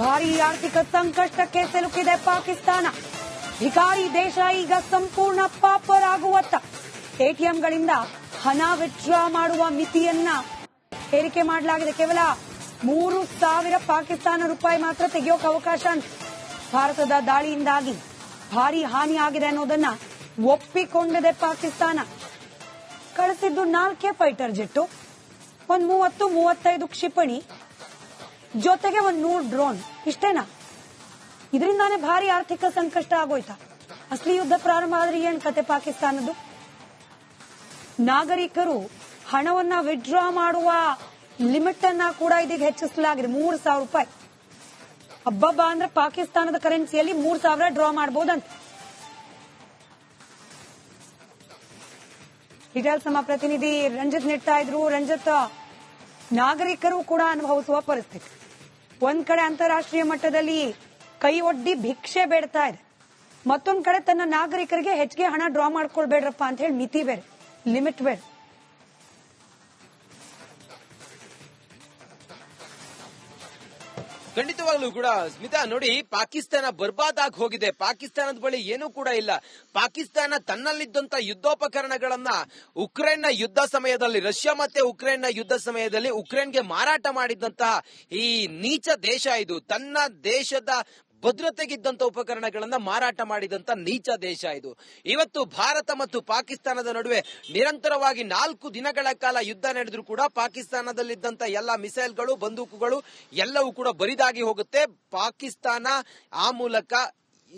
ಭಾರೀ ಆರ್ಥಿಕ ಸಂಕಷ್ಟಕ್ಕೆ ಸಿಲುಕಿದೆ ಪಾಕಿಸ್ತಾನ. ಭಿಕಾರಿ ದೇಶ ಈಗ ಸಂಪೂರ್ಣ ಪಾಪರಾಗುವತ್ತ. ಎಟಿಎಂಗಳಿಂದ ಹಣ ವಿತ್ಡ್ರಾ ಮಾಡುವ ಮಿತಿಯನ್ನ ಏರಿಕೆ ಮಾಡಲಾಗಿದೆ. ಕೇವಲ ಮೂರು ಸಾವಿರ ಪಾಕಿಸ್ತಾನ ರೂಪಾಯಿ ಮಾತ್ರ ತೆಗೆಯೋಕೆ ಅವಕಾಶ ಭಾರತದ ದಾಳಿಯಿಂದಾಗಿ ಭಾರಿ ಹಾನಿ ಆಗಿದೆ ಅನ್ನೋದನ್ನ ಒಪ್ಪಿಕೊಂಡಿದೆ ಪಾಕಿಸ್ತಾನ. ಕಳಿಸಿದ್ದು ನಾಲ್ಕೇ ಫೈಟರ್ ಜೆಟ್ಟು, ಒಂದು ಮೂವತ್ತು, ಮೂವತ್ತೈದು ಕ್ಷಿಪಣಿ, ಜೊತೆಗೆ ಒಂದು ನೂರು ಡ್ರೋನ್. ಇಷ್ಟೇನಾ? ಇದರಿಂದಾನೇ ಭಾರಿ ಆರ್ಥಿಕ ಸಂಕಷ್ಟ ಆಗೋಯ್ತಾ? ಅಸಲಿ ಯುದ್ಧ ಪ್ರಾರಂಭ ಆದ್ರೆ ಏನ್ ಕತೆ ಪಾಕಿಸ್ತಾನದ್ದು? ನಾಗರಿಕರು ಹಣವನ್ನ ವಿಡ್ರಾ ಮಾಡುವ ಲಿಮಿಟ್ ಅನ್ನ ಕೂಡ ಇದೀಗ ಹೆಚ್ಚಿಸಲಾಗಿದೆ. ಮೂರು ಸಾವಿರ ರೂಪಾಯಿ. ಹಬ್ಬಬ್ಬ ಅಂದ್ರೆ ಪಾಕಿಸ್ತಾನದ ಕರೆನ್ಸಿಯಲ್ಲಿ ಮೂರ್ ಸಾವಿರ ಡ್ರಾ ಮಾಡಬಹುದಂತ ಡೀಟೇಲ್ಸ್ ನಮ್ಮ ಪ್ರತಿನಿಧಿ ರಂಜಿತ್ ನೆಟ್ತಾ ಇದ್ರು. ರಂಜಿತ್, ನಾಗರಿಕರು ಕೂಡ ಅನುಭವಿಸುವ ಪರಿಸ್ಥಿತಿ. ಒಂದ್ ಕಡೆ ಅಂತಾರಾಷ್ಟ್ರೀಯ ಮಟ್ಟದಲ್ಲಿ ಕೈ ಒಡ್ಡಿ ಭಿಕ್ಷೆ ಬೇಡ್ತಾ ಇದೆ. ಮತ್ತೊಂದ್ ಕಡೆ ತನ್ನ ನಾಗರಿಕರಿಗೆ ಹೆಚ್ಚಿಗೆ ಹಣ ಡ್ರಾ ಮಾಡ್ಕೊಳ್ಬೇಡ್ರಪ್ಪ ಅಂತ ಹೇಳಿ ಮಿತಿ ಬೇರೆ, ಲಿಮಿಟ್ ಬೇರೆ. ಖಂಡಿತವಾಗ್ಲೂ ಕೂಡ ಸ್ಮಿತಾ, ನೋಡಿ, ಪಾಕಿಸ್ತಾನ ಬರ್ಬಾದಾಗಿ ಹೋಗಿದೆ. ಪಾಕಿಸ್ತಾನದ ಬಳಿ ಏನೂ ಕೂಡ ಇಲ್ಲ. ಪಾಕಿಸ್ತಾನ ತನ್ನಲ್ಲಿದ್ದಂತ ಯುದ್ಧೋಪಕರಣಗಳನ್ನ ಉಕ್ರೇನ್ನ ಯುದ್ಧ ಸಮಯದಲ್ಲಿ, ರಷ್ಯಾ ಮತ್ತೆ ಉಕ್ರೇನ್ನ ಯುದ್ಧ ಸಮಯದಲ್ಲಿ ಉಕ್ರೇನ್ಗೆ ಮಾರಾಟ ಮಾಡಿದಂತಹ ಈ ನೀಚ ದೇಶ ಇದು. ತನ್ನ ದೇಶದ ಭದ್ರತೆಗಿದ್ದಂತ ಉಪಕರಣಗಳನ್ನ ಮಾರಾಟ ಮಾಡಿದಂತ ನೀಚ ದೇಶ ಇದು. ಇವತ್ತು ಭಾರತ ಮತ್ತು ಪಾಕಿಸ್ತಾನದ ನಡುವೆ ನಿರಂತರವಾಗಿ ನಾಲ್ಕು ದಿನಗಳ ಕಾಲ ಯುದ್ಧ ನಡೆದ್ರು ಕೂಡ ಪಾಕಿಸ್ತಾನದಲ್ಲಿದ್ದಂತ ಎಲ್ಲ ಮಿಸೈಲ್ಗಳು, ಬಂದೂಕುಗಳು ಎಲ್ಲವೂ ಕೂಡ ಬರಿದಾಗಿ ಹೋಗುತ್ತೆ. ಪಾಕಿಸ್ತಾನ ಆ ಮೂಲಕ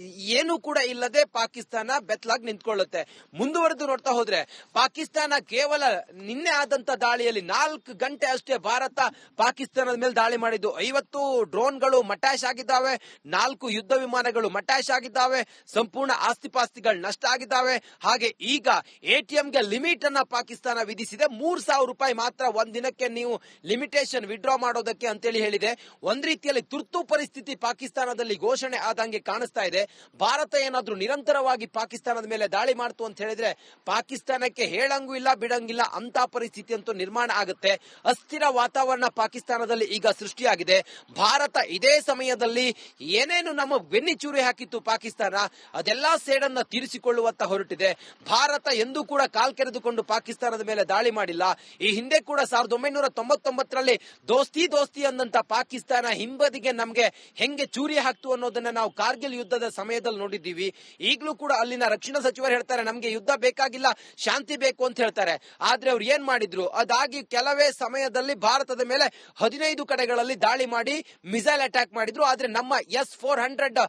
ಏನು ಕೂಡ ಇಲ್ಲದೆ ಪಾಕಿಸ್ತಾನ ಬೆತ್ತಲಾಗಿ ನಿಂತ್ಕೊಳ್ಳುತ್ತೆ. ಮುಂದುವರೆದು ನೋಡ್ತಾ ಹೋದ್ರೆ, ಪಾಕಿಸ್ತಾನ ಕೇವಲ ನಿನ್ನೆ ಆದಂತ ದಾಳಿಯಲ್ಲಿ ನಾಲ್ಕು ಗಂಟೆ ಅಷ್ಟೇ ಭಾರತ ಪಾಕಿಸ್ತಾನದ ಮೇಲೆ ದಾಳಿ ಮಾಡಿದ್ದು. ಐವತ್ತು ಡ್ರೋನ್ಗಳು ಮಟ್ಯಾಶ್ ಆಗಿದ್ದಾವೆ, ನಾಲ್ಕು ಯುದ್ಧ ವಿಮಾನಗಳು ಮಟ್ಯಾಶ್ ಆಗಿದ್ದಾವೆ, ಸಂಪೂರ್ಣ ಆಸ್ತಿಪಾಸ್ತಿಗಳು ನಷ್ಟ ಆಗಿದ್ದಾವೆ. ಹಾಗೆ ಈಗ ಎಟಿಎಂಗೆ ಲಿಮಿಟ್ ಅನ್ನ ಪಾಕಿಸ್ತಾನ ವಿಧಿಸಿದೆ. ಮೂರ್ ಸಾವಿರ ರೂಪಾಯಿ ಮಾತ್ರ ಒಂದ್ ದಿನಕ್ಕೆ ನೀವು ಲಿಮಿಟೇಷನ್ ವಿಡ್ರಾ ಮಾಡೋದಕ್ಕೆ ಅಂತೇಳಿ ಹೇಳಿದೆ. ಒಂದ್ ರೀತಿಯಲ್ಲಿ ತುರ್ತು ಪರಿಸ್ಥಿತಿ ಪಾಕಿಸ್ತಾನದಲ್ಲಿ ಘೋಷಣೆ ಆದಂಗೆ ಕಾಣಿಸ್ತಾ ಇದೆ. ಭಾರತ ಏನಾದ್ರೂ ನಿರಂತರವಾಗಿ ಪಾಕಿಸ್ತಾನದ ಮೇಲೆ ದಾಳಿ ಮಾಡ್ತು ಅಂತ ಹೇಳಿದ್ರೆ ಪಾಕಿಸ್ತಾನಕ್ಕೆ ಹೇಳಂಗೂ ಇಲ್ಲ, ಬಿಡಂಗಿಲ್ಲ, ಅಂತ ಪರಿಸ್ಥಿತಿ ಅಂತೂ ನಿರ್ಮಾಣ ಆಗುತ್ತೆ. ಅಸ್ಥಿರ ವಾತಾವರಣ ಪಾಕಿಸ್ತಾನದಲ್ಲಿ ಈಗ ಸೃಷ್ಟಿಯಾಗಿದೆ. ಭಾರತ ಇದೇ ಸಮಯದಲ್ಲಿ ಏನೇನು ನಮ್ಮ ಬೆನ್ನಿಚೂರಿ ಹಾಕಿತ್ತು ಪಾಕಿಸ್ತಾನ, ಅದೆಲ್ಲಾ ಸೇಡನ್ನ ತೀರಿಸಿಕೊಳ್ಳುವತ್ತ ಹೊರಟಿದೆ. ಭಾರತ ಎಂದೂ ಕೂಡ ಕಾಲ್ ಕೆರೆದುಕೊಂಡು ಪಾಕಿಸ್ತಾನದ ಮೇಲೆ ದಾಳಿ ಮಾಡಿಲ್ಲ. ಈ ಹಿಂದೆ ಕೂಡ ಸಾವಿರದ ಒಂಬೈನೂರ ತೊಂಬತ್ತೊಂಬತ್ತರಲ್ಲಿ ದೋಸ್ತಿ ದೋಸ್ತಿ ಅಂದಂತ ಪಾಕಿಸ್ತಾನ ಹಿಂಬದಿಗೆ ನಮ್ಗೆ ಹೆಂಗೆ ಚೂರಿ ಹಾಕ್ತು ಅನ್ನೋದನ್ನ ನಾವು ಕಾರ್ಗಿಲ್ ಯುದ್ಧದ ಸಮಯದಲ್ಲಿ ನೋಡಿದ್ದೀವಿ. ಈಗಲೂ ಕೂಡ ಅಲ್ಲಿನ ರಕ್ಷಣಾ ಸಚಿವರು ಹೇಳ್ತಾರೆ, ನಮಗೆ ಯುದ್ಧ ಬೇಕಾಗಿಲ್ಲ, ಶಾಂತಿ ಬೇಕು ಅಂತ ಹೇಳ್ತಾರೆ. ಆದ್ರೆ ಅವ್ರು ಏನ್ ಮಾಡಿದ್ರು? ಅದಾಗಿ ಕೆಲವೇ ಸಮಯದಲ್ಲಿ ಭಾರತದ ಮೇಲೆ ಹದಿನೈದು ಕಡೆಗಳಲ್ಲಿ ದಾಳಿ ಮಾಡಿ ಮಿಸೈಲ್ ಅಟ್ಯಾಕ್ ಮಾಡಿದ್ರು. ಆದ್ರೆ ನಮ್ಮ ಎಸ್ ಫೋರ್ ಹಂಡ್ರೆಡ್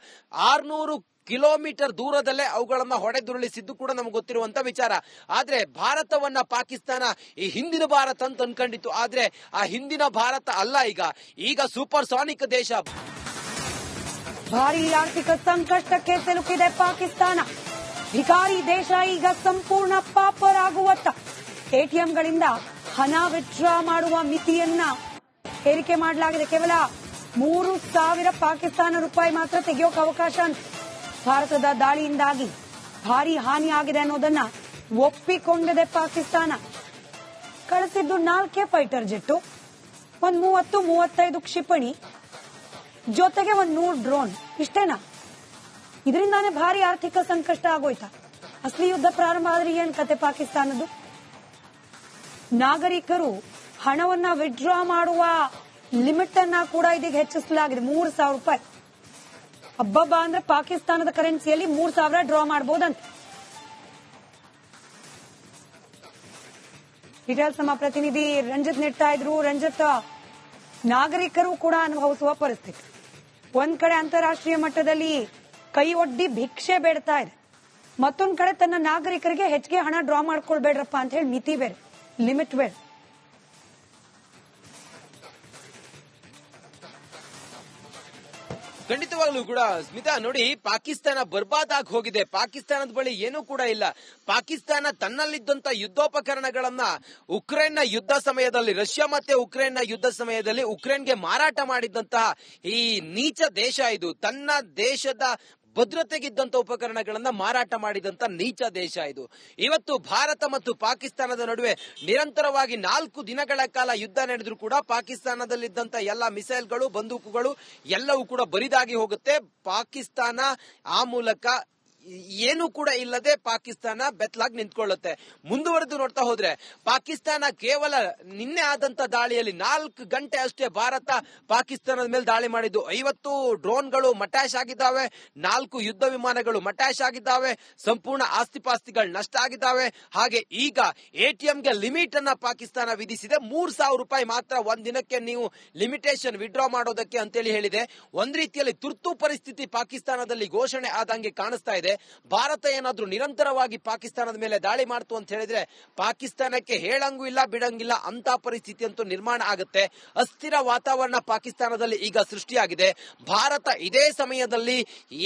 ಆರ್ನೂರು ಕಿಲೋಮೀಟರ್ ದೂರದಲ್ಲೇ ಅವುಗಳನ್ನ ಹೊಡೆದುರುಳಿಸಿದ್ದು ಕೂಡ ನಮ್ಗೆ ಗೊತ್ತಿರುವಂತ ವಿಚಾರ. ಆದ್ರೆ ಭಾರತವನ್ನ ಪಾಕಿಸ್ತಾನ ಈ ಹಿಂದಿನ ಭಾರತ ಅಂತ ಅನ್ಕೊಂಡಿತ್ತು. ಆದ್ರೆ ಆ ಹಿಂದಿನ ಭಾರತ ಅಲ್ಲ ಈಗ. ಈಗ ಸೂಪರ್ ಸಾನಿಕ್ ದೇಶ. ಭಾರೀ ಆರ್ಥಿಕ ಸಂಕಷ್ಟಕ್ಕೆ ಸಿಲುಕಿದೆ ಪಾಕಿಸ್ತಾನ. ಭಿಕಾರಿ ದೇಶ ಈಗ ಸಂಪೂರ್ಣ ಪಾಪರಾಗುವತ್ತ. ಎಟಿಎಂಗಳಿಂದ ಹಣ ವಿತ್ಡ್ರಾ ಮಾಡುವ ಮಿತಿಯನ್ನ ಏರಿಕೆ ಮಾಡಲಾಗಿದೆ. ಕೇವಲ ಮೂರು ಸಾವಿರ ಪಾಕಿಸ್ತಾನ ರೂಪಾಯಿ ಮಾತ್ರ ತೆಗೆಯೋಕೆ ಅವಕಾಶ ಭಾರತದ ದಾಳಿಯಿಂದಾಗಿ ಭಾರಿ ಹಾನಿ ಆಗಿದೆ ಅನ್ನೋದನ್ನ ಒಪ್ಪಿಕೊಂಡಿದೆ ಪಾಕಿಸ್ತಾನ. ಕಳಿಸಿದ್ದು ನಾಲ್ಕೇ ಫೈಟರ್ ಜೆಟ್ಟು, ಒಂದ್ ಮೂವತ್ತು, ಮೂವತ್ತೈದು ಕ್ಷಿಪಣಿ, ಜೊತೆಗೆ ಒಂದ್ ನೂರು ಡ್ರೋನ್. ಇಷ್ಟೇನಾ? ಇದರಿಂದಾನೇ ಭಾರಿ ಆರ್ಥಿಕ ಸಂಕಷ್ಟ ಆಗೋಯ್ತಾ? ಅಸಲಿ ಯುದ್ಧ ಪ್ರಾರಂಭ ಆದ್ರೆ ಏನ್ ಕತೆ ಪಾಕಿಸ್ತಾನದ್ದು? ನಾಗರಿಕರು ಹಣವನ್ನ ವಿಡ್ರಾ ಮಾಡುವ ಲಿಮಿಟ್ ಅನ್ನ ಕೂಡ ಇದೀಗ ಹೆಚ್ಚಿಸಲಾಗಿದೆ. ಮೂರ್ ಸಾವಿರ ರೂಪಾಯಿ. ಹಬ್ಬಬ್ಬ ಅಂದ್ರೆ ಪಾಕಿಸ್ತಾನದ ಕರೆನ್ಸಿಯಲ್ಲಿ ಮೂರ್ ಸಾವಿರ ಡ್ರಾ ಮಾಡಬಹುದಂತ ಡೀಟೇಲ್ಸ್ ನಮ್ಮ ಪ್ರತಿನಿಧಿ ರಂಜಿತ್ ನೆಟ್ತಾ ಇದ್ರು. ರಂಜಿತ್, ನಾಗರಿಕರು ಕೂಡ ಅನುಭವಿಸುವ ಪರಿಸ್ಥಿತಿ. ಒಂದ್ ಕಡೆ ಅಂತಾರಾಷ್ಟ್ರೀಯ ಮಟ್ಟದಲ್ಲಿ ಕೈ ಒಡ್ಡಿ ಭಿಕ್ಷೆ ಬೇಡ್ತಾ ಇದೆ. ಮತ್ತೊಂದ್ ಕಡೆ ತನ್ನ ನಾಗರಿಕರಿಗೆ ಹೆಚ್ಚಿಗೆ ಹಣ ಡ್ರಾ ಮಾಡ್ಕೊಳ್ಬೇಡ್ರಪ್ಪ ಅಂತ ಹೇಳಿ ಮಿತಿ ಬೇರೆ, ಲಿಮಿಟ್ ಬೇರೆ. ಖಂಡಿತವಾಗ್ಲೂ ಕೂಡ ಸ್ಮಿತಾ, ನೋಡಿ, ಪಾಕಿಸ್ತಾನ ಬರ್ಬಾದ್ ಆಗಿ ಹೋಗಿದೆ. ಪಾಕಿಸ್ತಾನದ ಬಳಿ ಏನೂ ಕೂಡ ಇಲ್ಲ. ಪಾಕಿಸ್ತಾನ ತನ್ನಲ್ಲಿದ್ದಂತ ಯುದ್ಧೋಪಕರಣಗಳನ್ನ ಉಕ್ರೇನ್ನ ಯುದ್ಧ ಸಮಯದಲ್ಲಿ, ರಷ್ಯಾ ಮತ್ತೆ ಉಕ್ರೇನ್ನ ಯುದ್ಧ ಸಮಯದಲ್ಲಿ ಉಕ್ರೇನ್ಗೆ ಮಾರಾಟ ಮಾಡಿದಂತಹ ಈ ನೀಚ ದೇಶ ಇದು. ತನ್ನ ದೇಶದ ಭದ್ರತೆಗಿದ್ದಂತ ಉಪಕರಣಗಳನ್ನ ಮಾರಾಟ ಮಾಡಿದಂತ ನೀಚ ದೇಶ ಇದು. ಇವತ್ತು ಭಾರತ ಮತ್ತು ಪಾಕಿಸ್ತಾನದ ನಡುವೆ ನಿರಂತರವಾಗಿ ನಾಲ್ಕು ದಿನಗಳ ಕಾಲ ಯುದ್ಧ ನಡೆದ್ರು ಕೂಡ ಪಾಕಿಸ್ತಾನದಲ್ಲಿದ್ದಂತ ಎಲ್ಲ ಮಿಸೈಲ್ಗಳು, ಬಂದೂಕುಗಳು ಎಲ್ಲವೂ ಕೂಡ ಬರಿದಾಗಿ ಹೋಗುತ್ತೆ. ಪಾಕಿಸ್ತಾನ ಆ ಮೂಲಕ ಏನು ಕೂಡ ಇಲ್ಲದೆ ಪಾಕಿಸ್ತಾನ ಬೆತ್ತಲಾಗಿ ನಿಂತ್ಕೊಳ್ಳುತ್ತೆ. ಮುಂದುವರೆದು ನೋಡ್ತಾ ಹೋದ್ರೆ, ಪಾಕಿಸ್ತಾನ ಕೇವಲ ನಿನ್ನೆ ಆದಂತ ದಾಳಿಯಲ್ಲಿ ನಾಲ್ಕು ಗಂಟೆ ಅಷ್ಟೇ ಭಾರತ ಪಾಕಿಸ್ತಾನದ ಮೇಲೆ ದಾಳಿ ಮಾಡಿದ್ದು. ಐವತ್ತು ಡ್ರೋನ್ಗಳು ಮಟ್ಯಾಶ್ ಆಗಿದ್ದಾವೆ, ನಾಲ್ಕು ಯುದ್ಧ ವಿಮಾನಗಳು ಮಟ್ಯಾಶ್ ಆಗಿದ್ದಾವೆ, ಸಂಪೂರ್ಣ ಆಸ್ತಿಪಾಸ್ತಿಗಳು ನಷ್ಟ ಆಗಿದ್ದಾವೆ. ಹಾಗೆ ಈಗ ಎಟಿಎಂಗೆ ಲಿಮಿಟ್ ಅನ್ನ ಪಾಕಿಸ್ತಾನ ವಿಧಿಸಿದೆ. ಮೂರ್ ಸಾವಿರ ರೂಪಾಯಿ ಮಾತ್ರ ಒಂದ್ ದಿನಕ್ಕೆ ನೀವು ಲಿಮಿಟೇಷನ್ ವಿಡ್ರಾ ಮಾಡೋದಕ್ಕೆ ಅಂತೇಳಿ ಹೇಳಿದೆ. ಒಂದ್ ರೀತಿಯಲ್ಲಿ ತುರ್ತು ಪರಿಸ್ಥಿತಿ ಪಾಕಿಸ್ತಾನದಲ್ಲಿ ಘೋಷಣೆ ಆದಂಗೆ ಕಾಣಿಸ್ತಾ ಇದೆ. ಭಾರತ ಏನಾದ್ರೂ ನಿರಂತರವಾಗಿ ಪಾಕಿಸ್ತಾನದ ಮೇಲೆ ದಾಳಿ ಮಾಡ್ತು ಅಂತ ಹೇಳಿದ್ರೆ ಪಾಕಿಸ್ತಾನಕ್ಕೆ ಹೇಳಂಗೂ ಇಲ್ಲ, ಬಿಡಂಗಿಲ್ಲ, ಅಂತ ಪರಿಸ್ಥಿತಿ ಅಂತೂ ನಿರ್ಮಾಣ ಆಗುತ್ತೆ. ಅಸ್ಥಿರ ವಾತಾವರಣ ಪಾಕಿಸ್ತಾನದಲ್ಲಿ ಈಗ ಸೃಷ್ಟಿಯಾಗಿದೆ. ಭಾರತ ಇದೇ ಸಮಯದಲ್ಲಿ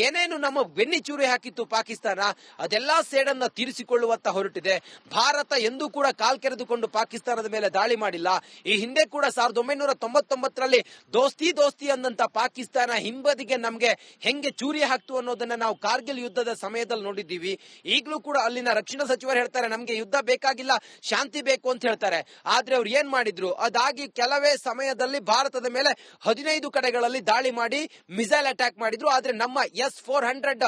ಏನೇನು ನಮ್ಮ ಬೆನ್ನಿಚೂರಿ ಹಾಕಿತ್ತು ಪಾಕಿಸ್ತಾನ, ಅದೆಲ್ಲ ಸೇಡನ್ನ ತೀರಿಸಿಕೊಳ್ಳುವತ್ತ ಹೊರಟಿದೆ. ಭಾರತ ಎಂದೂ ಕೂಡ ಕಾಲ್ ಕೆರೆದುಕೊಂಡು ಪಾಕಿಸ್ತಾನದ ಮೇಲೆ ದಾಳಿ ಮಾಡಿಲ್ಲ. ಈ ಹಿಂದೆ ಕೂಡ ಸಾವಿರದ ಒಂಬೈನೂರ ತೊಂಬತ್ತೊಂಬತ್ತರಲ್ಲಿ ದೋಸ್ತಿ ದೋಸ್ತಿ ಅಂದಂತ ಪಾಕಿಸ್ತಾನ ಹಿಂಬದಿಗೆ ನಮ್ಗೆ ಹೆಂಗೆ ಚೂರಿ ಹಾಕ್ತು ಅನ್ನೋದನ್ನ ನಾವು ಕಾರ್ಗಿಲ್ ಯುದ್ಧದ ಸಮಯದಲ್ಲಿ ನೋಡಿದ್ದೀವಿ. ಈಗಲೂ ಕೂಡ ಅಲ್ಲಿನ ರಕ್ಷಣಾ ಸಚಿವರು ಹೇಳ್ತಾರೆ, ನಮಗೆ ಯುದ್ಧ ಬೇಕಾಗಿಲ್ಲ, ಶಾಂತಿ ಬೇಕು ಅಂತ ಹೇಳ್ತಾರೆ. ಆದ್ರೆ ಅವ್ರು ಏನ್ ಮಾಡಿದ್ರು? ಅದಾಗಿ ಕೆಲವೇ ಸಮಯದಲ್ಲಿ ಭಾರತದ ಮೇಲೆ ಹದಿನೈದು ಕಡೆಗಳಲ್ಲಿ ದಾಳಿ ಮಾಡಿ ಮಿಸೈಲ್ ಅಟ್ಯಾಕ್ ಮಾಡಿದ್ರು. ಆದ್ರೆ ನಮ್ಮ ಎಸ್ ಫೋರ್ ಹಂಡ್ರೆಡ್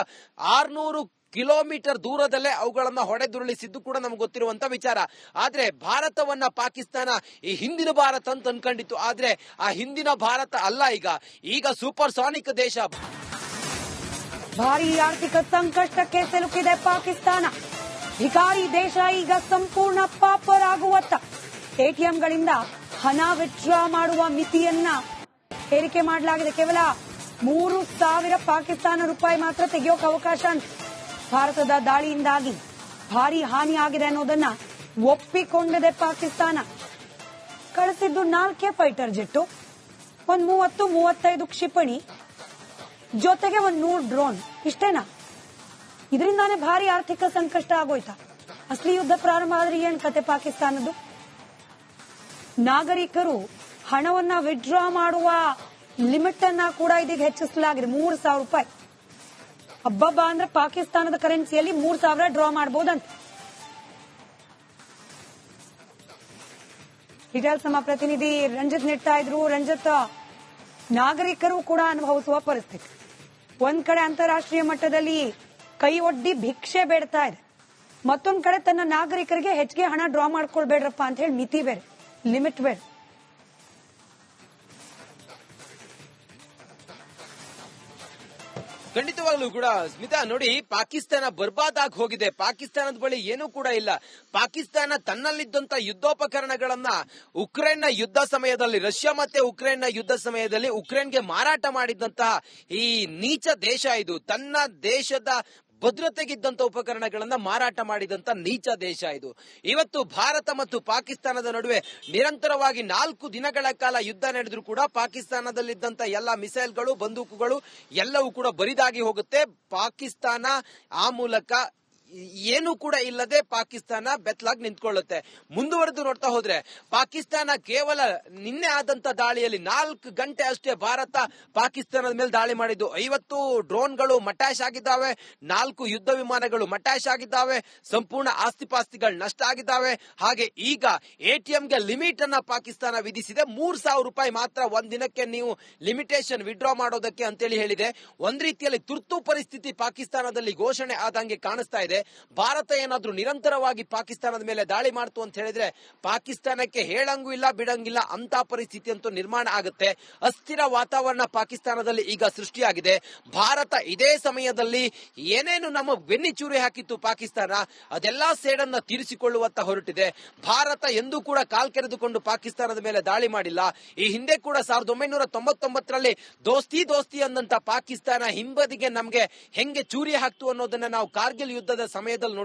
ಆರ್ನೂರು ಕಿಲೋಮೀಟರ್ ದೂರದಲ್ಲೇ ಅವುಗಳನ್ನ ಹೊಡೆದುರುಳಿಸಿದ್ದು ಕೂಡ ನಮ್ಗೆ ಗೊತ್ತಿರುವಂತ ವಿಚಾರ. ಆದ್ರೆ ಭಾರತವನ್ನ ಪಾಕಿಸ್ತಾನ ಈ ಹಿಂದಿನ ಭಾರತ ಅಂತ ಅನ್ಕೊಂಡಿತ್ತು. ಆದ್ರೆ ಆ ಹಿಂದಿನ ಭಾರತ ಅಲ್ಲ ಈಗ. ಈಗ ಸೂಪರ್ ಸಾನಿಕ್ ದೇಶ. ಭಾರಿ ಆರ್ಥಿಕ ಸಂಕಷ್ಟಕ್ಕೆ ಸಿಲುಕಿದೆ ಪಾಕಿಸ್ತಾನ. ಭಿಕಾರಿ ದೇಶ ಈಗ ಸಂಪೂರ್ಣ ಪಾಪರಾಗುವತ್ತ. ಎಟಿಎಂಗಳಿಂದ ಹಣ ವಿತ್ಡ್ರಾ ಮಾಡುವ ಮಿತಿಯನ್ನ ಏರಿಕೆ ಮಾಡಲಾಗಿದೆ. ಕೇವಲ ಮೂರು ಸಾವಿರ ಪಾಕಿಸ್ತಾನ ರೂಪಾಯಿ ಮಾತ್ರ ತೆಗೆಯೋಕೆ ಅವಕಾಶ ಭಾರತದ ದಾಳಿಯಿಂದಾಗಿ ಭಾರಿ ಹಾನಿ ಆಗಿದೆ ಅನ್ನೋದನ್ನ ಒಪ್ಪಿಕೊಂಡಿದೆ ಪಾಕಿಸ್ತಾನ. ಕಳಿಸಿದ್ದು ನಾಲ್ಕೇ ಫೈಟರ್ ಜೆಟ್ಟು, ಒಂದ್ ಮೂವತ್ತು, ಮೂವತ್ತೈದು ಕ್ಷಿಪಣಿ, ಜೊತೆಗೆ ಒಂದು ನೂರು ಡ್ರೋನ್. ಇಷ್ಟೇನಾ? ಇದರಿಂದಾನೇ ಭಾರಿ ಆರ್ಥಿಕ ಸಂಕಷ್ಟ ಆಗೋಯ್ತಾ? ಅಸಲಿ ಯುದ್ಧ ಪ್ರಾರಂಭ ಆದ್ರೆ ಏನ್ ಕತೆ ಪಾಕಿಸ್ತಾನದ್ದು? ನಾಗರಿಕರು ಹಣವನ್ನ ವಿಡ್ರಾ ಮಾಡುವ ಲಿಮಿಟ್ ಅನ್ನ ಕೂಡ ಇದೀಗ ಹೆಚ್ಚಿಸಲಾಗಿದೆ. ಮೂರು ಸಾವಿರ ರೂಪಾಯಿ. ಹಬ್ಬಬ್ಬ ಅಂದ್ರೆ ಪಾಕಿಸ್ತಾನದ ಕರೆನ್ಸಿಯಲ್ಲಿ ಮೂರ್ ಸಾವಿರ ಡ್ರಾ ಮಾಡಬಹುದಂತ ಡೀಟೇಲ್ಸ್ ನಮ್ಮ ಪ್ರತಿನಿಧಿ ರಂಜಿತ್ ನೆಟ್ತಾ ಇದ್ರು. ರಂಜಿತ್, ನಾಗರಿಕರು ಕೂಡ ಅನುಭವಿಸುವ ಪರಿಸ್ಥಿತಿ. ಒಂದ್ ಕಡೆ ಅಂತಾರಾಷ್ಟ್ರೀಯ ಮಟ್ಟದಲ್ಲಿ ಕೈ ಒಡ್ಡಿ ಭಿಕ್ಷೆ ಬೇಡ್ತಾ ಇದೆ. ಮತ್ತೊಂದ್ ಕಡೆ ತನ್ನ ನಾಗರಿಕರಿಗೆ ಹೆಚ್ಚಿಗೆ ಹಣ ಡ್ರಾ ಮಾಡ್ಕೊಳ್ಬೇಡ್ರಪ್ಪ ಅಂತ ಹೇಳಿ ಮಿತಿ ಬೇರೆ, ಲಿಮಿಟ್ ಬೇರೆ. ಖಂಡಿತವಾಗ್ಲೂ ಕೂಡ ಸ್ಮಿತಾ, ನೋಡಿ, ಪಾಕಿಸ್ತಾನ ಬರ್ಬಾದಾಗಿ ಹೋಗಿದೆ. ಪಾಕಿಸ್ತಾನದ ಬಳಿ ಏನೂ ಕೂಡ ಇಲ್ಲ. ಪಾಕಿಸ್ತಾನ ತನ್ನಲ್ಲಿದ್ದಂತ ಯುದ್ಧೋಪಕರಣಗಳನ್ನ ಉಕ್ರೇನ್ನ ಯುದ್ಧ ಸಮಯದಲ್ಲಿ, ರಷ್ಯಾ ಮತ್ತೆ ಉಕ್ರೇನ್ನ ಯುದ್ಧ ಸಮಯದಲ್ಲಿ ಉಕ್ರೇನ್ಗೆ ಮಾರಾಟ ಮಾಡಿದಂತಹ ಈ ನೀಚ ದೇಶ ಇದು. ತನ್ನ ದೇಶದ ಭದ್ರತೆಗಿದ್ದಂತ ಉಪಕರಣಗಳನ್ನ ಮಾರಾಟ ಮಾಡಿದಂತ ನೀಚ ದೇಶ ಇದು. ಇವತ್ತು ಭಾರತ ಮತ್ತು ಪಾಕಿಸ್ತಾನದ ನಡುವೆ ನಿರಂತರವಾಗಿ ನಾಲ್ಕು ದಿನಗಳ ಕಾಲ ಯುದ್ಧ ನಡೆದ್ರು ಕೂಡ ಪಾಕಿಸ್ತಾನದಲ್ಲಿದ್ದಂತ ಎಲ್ಲ ಮಿಸೈಲ್ಗಳು, ಬಂದೂಕುಗಳು ಎಲ್ಲವೂ ಕೂಡ ಬರಿದಾಗಿ ಹೋಗುತ್ತೆ. ಪಾಕಿಸ್ತಾನ ಆ ಮೂಲಕ ಏನು ಕೂಡ ಇಲ್ಲದೆ ಪಾಕಿಸ್ತಾನ ಬೆತ್ತಲಾಗಿ ನಿಂತ್ಕೊಳ್ಳುತ್ತೆ. ಮುಂದುವರೆದು ನೋಡ್ತಾ ಹೋದ್ರೆ, ಪಾಕಿಸ್ತಾನ ಕೇವಲ ನಿನ್ನೆ ಆದಂತ ದಾಳಿಯಲ್ಲಿ ನಾಲ್ಕು ಗಂಟೆ ಅಷ್ಟೇ ಭಾರತ ಪಾಕಿಸ್ತಾನದ ಮೇಲೆ ದಾಳಿ ಮಾಡಿದ್ದು. ಐವತ್ತು ಡ್ರೋನ್ಗಳು ಮಟ್ಯಾಶ್ ಆಗಿದ್ದಾವೆ, ನಾಲ್ಕು ಯುದ್ಧ ವಿಮಾನಗಳು ಮಟ್ಯಾಶ್ ಆಗಿದ್ದಾವೆ, ಸಂಪೂರ್ಣ ಆಸ್ತಿಪಾಸ್ತಿಗಳು ನಷ್ಟ ಆಗಿದ್ದಾವೆ. ಹಾಗೆ ಈಗ ಎಟಿಎಂಗೆ ಲಿಮಿಟ್ ಅನ್ನ ಪಾಕಿಸ್ತಾನ ವಿಧಿಸಿದೆ. ಮೂರ್ ಸಾವಿರ ರೂಪಾಯಿ ಮಾತ್ರ ಒಂದ್ ದಿನಕ್ಕೆ ನೀವು ಲಿಮಿಟೇಷನ್ ವಿಡ್ರಾ ಮಾಡೋದಕ್ಕೆ ಅಂತೇಳಿ ಹೇಳಿದೆ. ಒಂದ್ ರೀತಿಯಲ್ಲಿ ತುರ್ತು ಪರಿಸ್ಥಿತಿ ಪಾಕಿಸ್ತಾನದಲ್ಲಿ ಘೋಷಣೆ ಆದಂಗೆ ಕಾಣಿಸ್ತಾ ಇದೆ. ಭಾರತ ಏನಾದ್ರೂ ನಿರಂತರವಾಗಿ ಪಾಕಿಸ್ತಾನದ ಮೇಲೆ ದಾಳಿ ಮಾಡ್ತು ಅಂತ ಹೇಳಿದ್ರೆ ಪಾಕಿಸ್ತಾನಕ್ಕೆ ಹೇಳಂಗೂ ಇಲ್ಲ, ಬಿಡಂಗಿಲ್ಲ, ಅಂತ ಪರಿಸ್ಥಿತಿ ಅಂತೂ ನಿರ್ಮಾಣ ಆಗುತ್ತೆ. ಅಸ್ಥಿರ ವಾತಾವರಣ ಪಾಕಿಸ್ತಾನದಲ್ಲಿ ಈಗ ಸೃಷ್ಟಿಯಾಗಿದೆ. ಭಾರತ ಇದೇ ಸಮಯದಲ್ಲಿ ಏನೇನು ನಮ್ಮ ಬೆನ್ನಿ ಚೂರಿ ಹಾಕಿತ್ತು ಪಾಕಿಸ್ತಾನ, ಅದೆಲ್ಲಾ ಸೇಡನ್ನ ತೀರಿಸಿಕೊಳ್ಳುವತ್ತ ಹೊರಟಿದೆ. ಭಾರತ ಎಂದೂ ಕೂಡ ಕಾಲ್ ಕೆರೆದುಕೊಂಡು ಪಾಕಿಸ್ತಾನದ ಮೇಲೆ ದಾಳಿ ಮಾಡಿಲ್ಲ. ಈ ಹಿಂದೆ ಕೂಡ ಸಾವಿರದ ಒಂಬೈನೂರ ತೊಂಬತ್ತೊಂಬತ್ತರಲ್ಲಿ ದೋಸ್ತಿ ದೋಸ್ತಿ ಅಂದಂತ ಪಾಕಿಸ್ತಾನ ಹಿಂಬದಿಗೆ ನಮ್ಗೆ ಹೆಂಗೆ ಚೂರಿ ಹಾಕ್ತು ಅನ್ನೋದನ್ನ ನಾವು ಕಾರ್ಗಿಲ್ ಯುದ್ಧದ ಸಮಯದಲ್ಲಿ ನೋಡಿ